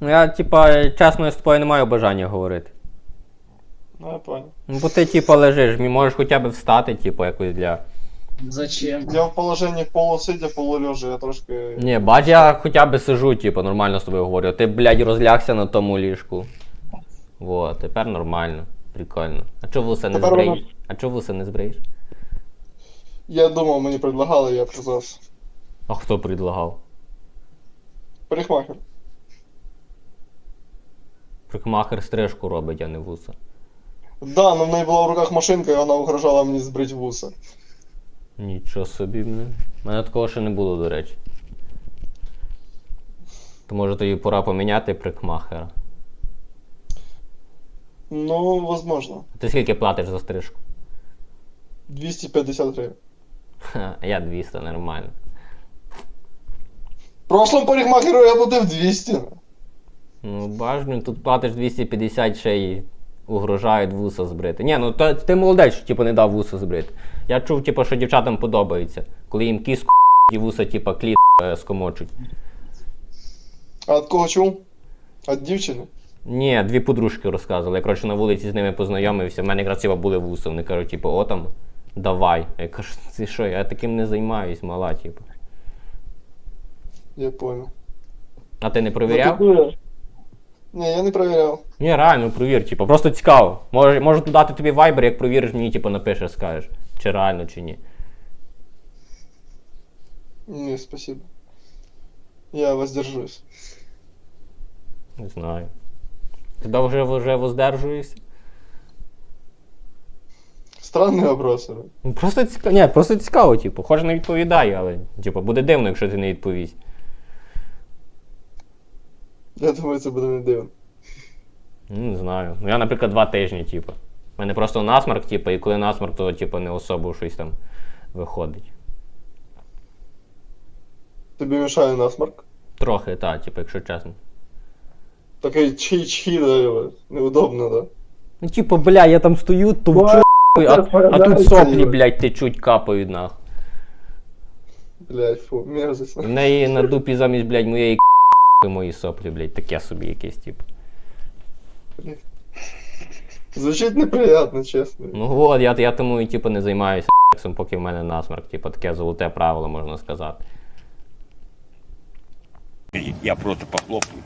Ну я, типа, чесно, я з тобою не маю бажання говорити. Ну, я понял. Ну, бо ти, типа, лежиш, мі- можеш хоча б встати, типу, якось для. Зачем? Я в положенні полусидя, полулежа, я трошки. Ні, бач, я хоча б сижу, типу, нормально з тобою говорю. Ти, блядь, розлягся на тому ліжку. Вот, тепер нормально. Прикольно. А чого вуса не Тепер збриєш? воно- А чого вуса не збриєш? Я думав, мені предлагали, я отказався. А хто предлагав? Парикмахер. Прикмахер стрижку робить, а не вуса. Да, но в неї була в руках машинка, і вона угрожала мені збрити вуса. Нічого собі. У мене такого ще не було, до речі. То може тобі пора поміняти прикмахера. Ну, возможно. А ти скільки платиш за стрижку? 250 гривень. Ха, я 200, нормально. В прошлом парикмахеру я платив 200. Ну, блін, тут платиш 250 ще й угрожають вуса збрити. Ні, ну то, ти молодець, що типу, не дав вуса збрити. Я чув, типу, що дівчатам подобається, коли їм кіску і вуса, типу, кліт е, скомочуть. А від кого чув? Від дівчини? Ні, дві подружки розказували. Я коротше на вулиці з ними познайомився. В мене якраз ціла були вуса. Вони кажуть, типу, о там, давай. Я кажу, це що, я таким не займаюсь, мала, типу. Я понял. А ти не провіряв? Ні, я не перевіряв. Ні, реально, провір, типу, просто цікаво. Може, можу дати тобі вайбер, як провіриш, мені типу, напишеш, скажеш, чи реально, чи ні. Ні, спасибо. Я воздержусь. Не знаю. Ти довго вже воздержуєшся? Странний вопрос. Ну, Просто цікаво. Ні, просто цікаво, типу. Хоч не відповідай, але типу, буде дивно, якщо ти не відповість. Я думаю, це буде не дивно. Ну, не знаю. Ну я, наприклад, два тижні, типу. У мене просто насмарк, типу, і коли насмарк, то типу, не особо щось там виходить. Тобі мішає насмарк? Трохи, так, типу, якщо чесно. Такий чхі-чхі, да, його. Неудобно, да? Ну, типу, бля, я там стою, товчу, а, а тут соплі, блядь, течуть, капають нахуй. Блять, фу, мерзость. В неї на дупі замість, блядь, моєї мої соплі, блядь, таке собі якесь, тип. Звучить неприятно, чесно. Ну от, я, я тому і типу не займаюся сексом, поки в мене насморк, Типу, таке золоте правило, можна сказати. Я просто похлопаю.